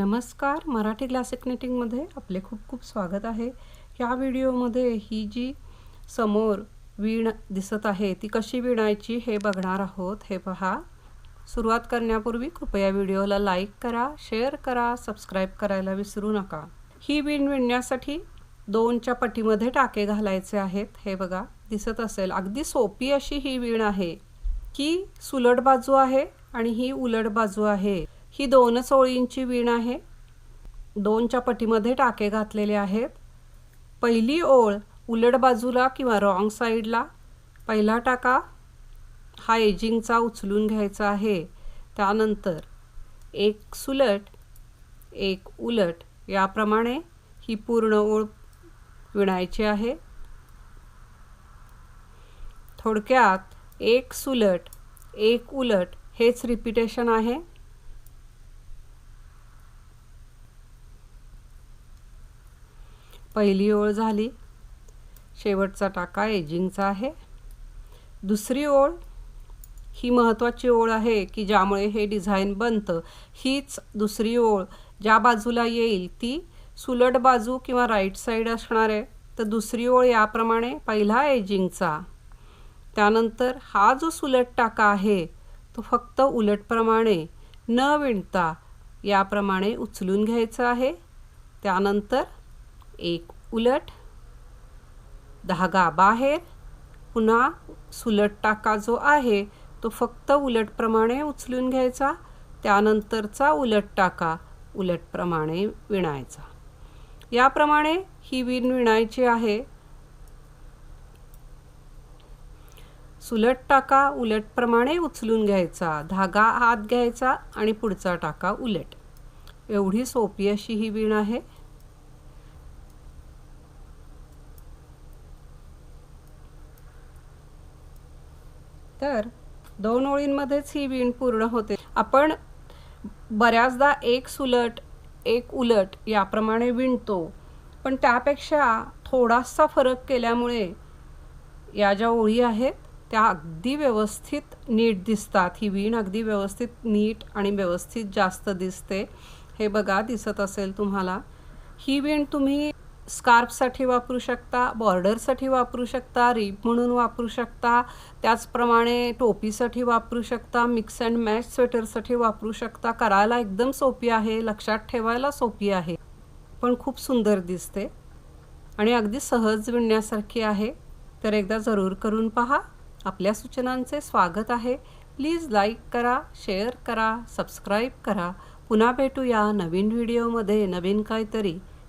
नमस्कार मराठी क्लासिक निटिंगमध्ये आपले खूप खूप स्वागत आहे. ह्या व्हिडिओमध्ये ही जी समोर वीण दिसत आहे ती कशी विणायची हे बघणार आहोत. हे पहा. सुरुवात करण्यापूर्वी कृपया व्हिडिओला लाईक करा शेअर करा सबस्क्राईब करायला विसरू नका. ही वीण विणण्यासाठी दोनच्या पटीमध्ये टाके घालायचे आहेत. हे बघा दिसत असेल. अगदी सोपी अशी ही वीण आहे की सुलट बाजू आहे आणि ही उलट बाजू आहे. ही दोनच ओळींची वीण आहे. दोनच्या पटीमध्ये टाके घातलेले आहेत. पहिली ओळ उलट बाजूला किंवा रॉंग साईडला. पहिला टाका हा एजिंगचा उचलून घ्यायचा आहे. त्यानंतर एक सुलट एक उलट याप्रमाणे ही पूर्ण ओळ विणायची आहे. थोडक्यात एक सुलट एक उलट हेच रिपिटेशन आहे. पहिली ओळ झाली. शेवटचा टाका एजिंगचा आहे. दुसरी ओळ ही महत्त्वाची ओळ आहे की ज्यामुळे हे डिझाईन बनतं. हीच दुसरी ओळ ज्या बाजूला येईल ती सुलट बाजू किंवा राईट साईड असणार आहे. तर दुसरी ओळ याप्रमाणे पहिला एजिंगचा. त्यानंतर हा जो सुलट टाका आहे तो फक्त उलटप्रमाणे न विणता याप्रमाणे उचलून घ्यायचा आहे. त्यानंतर एक उलट धागा बाहेर पुन्हा सुलट टाका जो आहे तो फक्त उलटप्रमाणे उचलून घ्यायचा त्यानंतरचा उलट टाका उलटप्रमाणे विणायचा. याप्रमाणे ही विण विणायची आहे. सुलट टाका उलटप्रमाणे उचलून घ्यायचा धागा हात घ्यायचा आणि पुढचा टाका उलट. एवढी सोपी अशी ही विण आहे. तर दोन ओळींमध्येच ही विण पूर्ण होते. आपण बऱ्याचदा एक सुलट एक उलट याप्रमाणे विणतो. पण त्यापेक्षा थोडासा फरक केल्यामुळे या ज्या ओळी आहेत त्या अगदी व्यवस्थित नीट दिसतात. ही वीण अगदी व्यवस्थित नीट आणि व्यवस्थित जास्त दिसते. हे बघा दिसत असेल तुम्हाला. ही वीण तुम्ही स्कार्फसाठी वापरू शकता बॉर्डरसाठी वापरू शकता रीप म्हणून वापरू शकता त्याचप्रमाणे टोपीसाठी वापरू शकता मिक्स अँड मॅच स्वेटरसाठी वापरू शकता. करायला एकदम सोपी आहे लक्षात ठेवायला सोपी आहे पण खूप सुंदर दिसते आणि अगदी सहज विणण्यासारखी आहे. तर एकदा जरूर करून पहा. आपल्या सूचनांचे स्वागत आहे. प्लीज लाईक करा शेअर करा सबस्क्राईब करा. पुन्हा भेटूया नवीन व्हिडिओमध्ये नवीन काहीतरी.